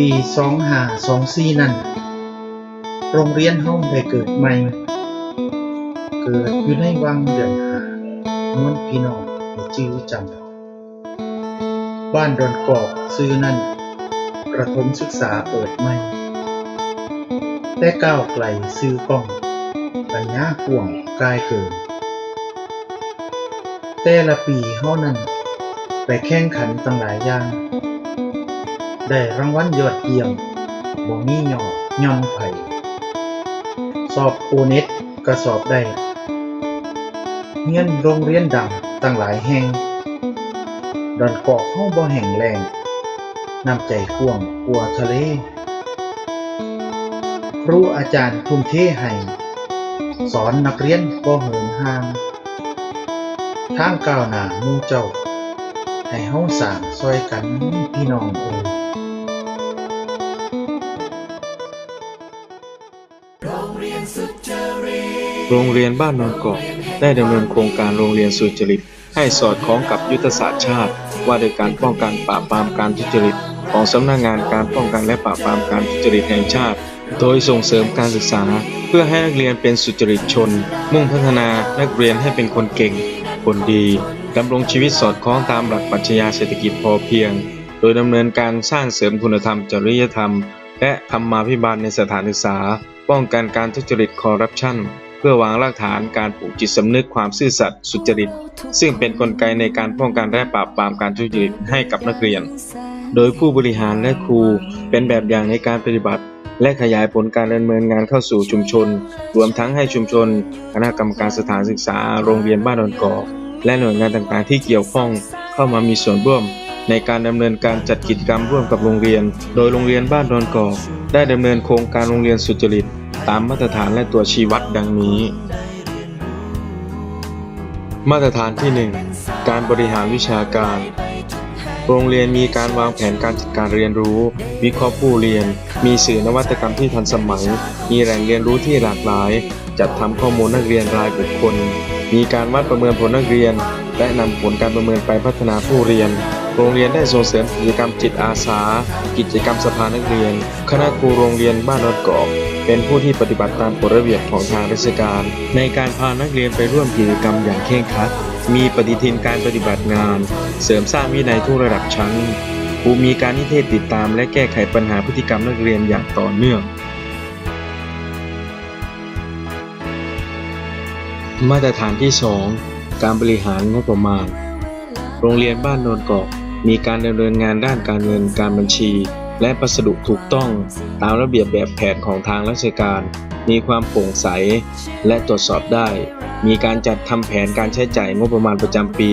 ปี2524นั่น โรงเรียนเฮาได้เกิดใหม่ เกิดอยู่ในวังเดือนหามวนพี่น้องจื้อจำบ้านดอนกอกซื้อนั่นประถมศึกษาเปิดใหม่ แต่ก้าวไกลซื้อกล้อง ปัญญากว้างกายเกิน แต่ละปีเฮานั้นไปแข่งขันตั้งหลายอย่าง ได้รางวัลยอดเยี่ยมบ่มีย่อย่อนไผสอบโอเน็ตก็สอบได้เรียนโรงเรียนดังตั้งหลายแห่งดอนกอกเฮาบ่แห่งแรงน้ำใจกว้างกว่าทะเล ครูอาจารย์ทุ่มเทให้ สอนนักเรียนบ่เหินห่าง ทางก้าวหน้ามู่เจ้า ให้เฮาสร้างซอยกันพี่น้องเอ้ย โรงเรียนบ้านนนกอกได้ดำเนินโครงการโรงเรียนสุจริต ให้สอดคล้องกับยุทธศาสตร์ชาติ ว่าด้วยการป้องกันปราบปรามการทุจริต ของสำนักงานการป้องกันและปราบปรามการทุจริตแห่งชาติ โดยส่งเสริมการศึกษา เพื่อให้นักเรียนเป็นสุจริตชน มุ่งพัฒนานักเรียนให้เป็นคนเก่ง คนดีดำรงชีวิตสอดคล้องตามหลักปรัชญาเศรษฐกิจพอเพียง โดยดำเนินการสร้างเสริมคุณธรรมจริยธรรม และธรรมาภิบาลในสถานศึกษา ป้องกันการทุจริตคอร์รัปชัน พื่อวางรากฐานการปลูกจิตสำนึกความซื่อสัตย์สุจริต ซึ่งเป็นนกลไกในการป้องกันและปราบปรามการทุจริตให้กับนักเรียน โดยผู้บริหารและครูเป็นแบบอย่างในการปฏิบัติ และขยายผลการดำเนินงานเข้าสู่ชุมชน รวมทั้งให้ชุมชน คณะกรรมการสถานศึกษา โรงเรียนบ้านดอนกอกและหน่วยงานต่างๆ ที่เกี่ยวข้องเข้ามามีส่วนร่วม ในการดำเนินการจัดกิจกรรมร่วมกับโรงเรียน โดยโรงเรียนบ้านดอนกอกได้ดำเนินโครงการโรงเรียนสุจริต ตามมาตรฐานและตัวชี้วัดดังนี้ มาตรฐานที่ 1 การบริหารวิชาการ โรงเรียนมีการวางแผนการจัดการเรียนรู้ วิเคราะห์ผู้เรียน มีสื่อนวัตกรรมที่ทันสมัย มีแหล่งเรียนรู้ที่หลากหลาย จัดทำข้อมูลนักเรียนรายบุคคล มีการวัดประเมินผลนักเรียน และนำผลการประเมินไปพัฒนาผู้เรียนโรงเรียนได้ส่งเสริมกิจกรรมจิตอาสา กิจกรรมสภานักเรียน คณะครูโรงเรียนบ้านนนกอก เป็นผู้ที่ปฏิบัติตามกฎระเบียบของทางราชการ ในการพานักเรียนไปร่วมกิจกรรมอย่างเคร่งครัด มีปฏิทินการปฏิบัติงาน เสริมสร้างวินัยทุกระดับชั้นครูมีการนิเทศติดตาม และแก้ไขปัญหาพฤติกรรมนักเรียนอย่างต่อเนื่อง มาตรฐานที่ 2 การบริหารงบประมาณ โรงเรียนบ้านโนนกอกมีการดำเนินงานด้านการเงินการบัญชี และพัสดุถูกต้องตามระเบียบแบบแผนของทางราชการ มีความโปร่งใสและตรวจสอบได้ มีการจัดทำแผนการใช้จ่ายงบประมาณประจำปี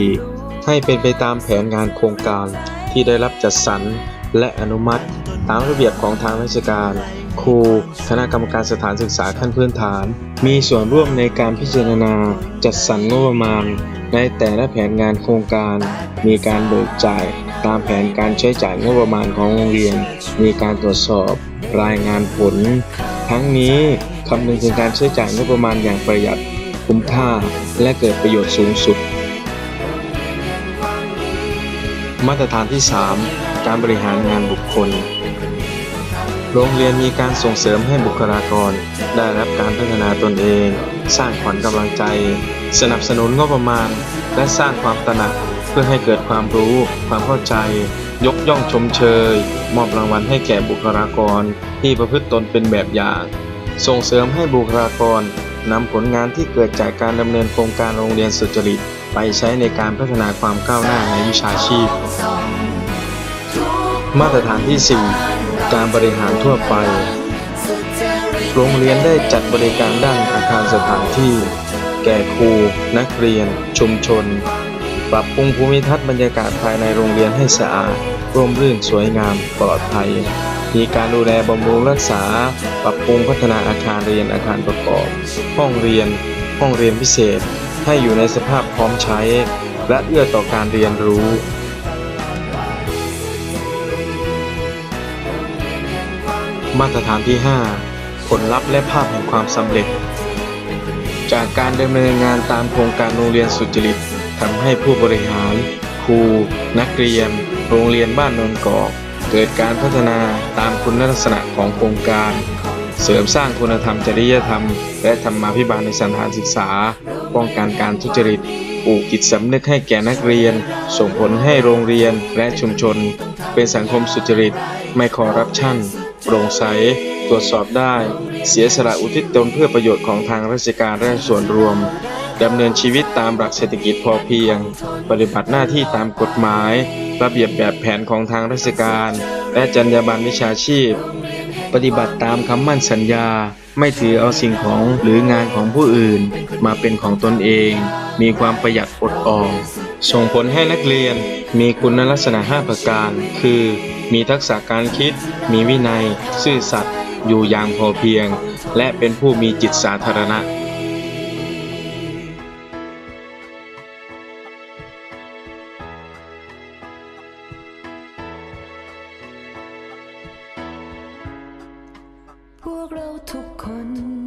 ให้เป็นไปตามแผนงานโครงการที่ได้รับจัดสรรและอนุมัติ ตามระเบียบของทางราชการ ครู คณะกรรมการสถานศึกษาขั้นพื้นฐาน มีส่วนร่วมในการพิจารณาจัดสรรงบประมาณ ในแต่ละแผนงานโครงการ มีการเบิกจ่าย ตามแผนการใช้จ่ายงบประมาณของโรงเรียน มีการตรวจสอบรายงานผล ทั้งนี้คำนึงถึงการใช้จ่ายงบประมาณอย่างประหยัดคุ้มค่าและเกิดประโยชน์สูงสุด มาตรฐานที่ 3 การบริหารงานบุคคล โรงเรียนมีการส่งเสริมให้บุคลากร ได้รับการพัฒนาตนเอง สร้างขวัญกำลังใจ สนับสนุนงบประมาณ และสร้างความตระหนัก เพื่อให้เกิดความรู้ ความเข้าใจ ยกย่องชมเชย มอบรางวัลให้แก่บุคลากรที่ประพฤติตนเป็นแบบอย่าง ส่งเสริมให้บุคลากรนำผลงานที่เกิดจากการดำเนินโครงการโรงเรียนสุจริต ไปใช้ในการพัฒนาความก้าวหน้าในวิชาชีพ มาตรฐานที่ 4 การบริหารทั่วไป โรงเรียนได้จัดบริการด้านอาคารสถานที่ แก่ครู นักเรียน ชุมชน ปรับปรุงภูมิทัศน์บรรยากาศภายในโรงเรียนให้สะอาด ร่มรื่นสวยงามปลอดภัย มีการดูแลบำรุงรักษา ปรับปรุงพัฒนาอาคารเรียนอาคารประกอบ ห้องเรียน ห้องเรียนพิเศษ ให้อยู่ในสภาพพร้อมใช้ และเอื้อต่อการเรียนรู้มาตรฐานที่ 5 ผลลัพธ์และภาพแห่งความสำเร็จ จากการดำเนินงานตามโครงการโรงเรียนสุจริต ทำให้ผู้บริหาร ครู นักเรียน โรงเรียนบ้านนนกอก เกิดการพัฒนาตามคุณลักษณะของโครงการ เสริมสร้างคุณธรรมจริยธรรม และธรรมาภิบาลในสถานศึกษา ป้องกันการทุจริตปลูกจิตสำนึกให้แก่นักเรียน ส่งผลให้โรงเรียนและชุมชน เป็นสังคมสุจริต ไม่คอร์รัปชันโปร่งใส ตรวจสอบได้ เสียสละอุทิศตนเพื่อประโยชน์ของทางราชการและส่วนรวมดำเนินชีวิตตามหลักเศรษฐกิจพอเพียง ปฏิบัติหน้าที่ตามกฎหมาย ระเบียบแบบแผนของทางราชการ และจรรยาบรรณวิชาชีพ ปฏิบัติตามคำมั่นสัญญา ไม่ถือเอาสิ่งของหรืองานของผู้อื่น มาเป็นของตนเอง มีความประหยัดอดออมส่งผลให้นักเรียนมีคุณลักษณะ 5 ประการ คือ มีทักษะการคิด มีวินัย ซื่อสัตย์ อยู่อย่างพอเพียง และเป็นผู้มีจิตสาธารณะ พวกเราทุกคน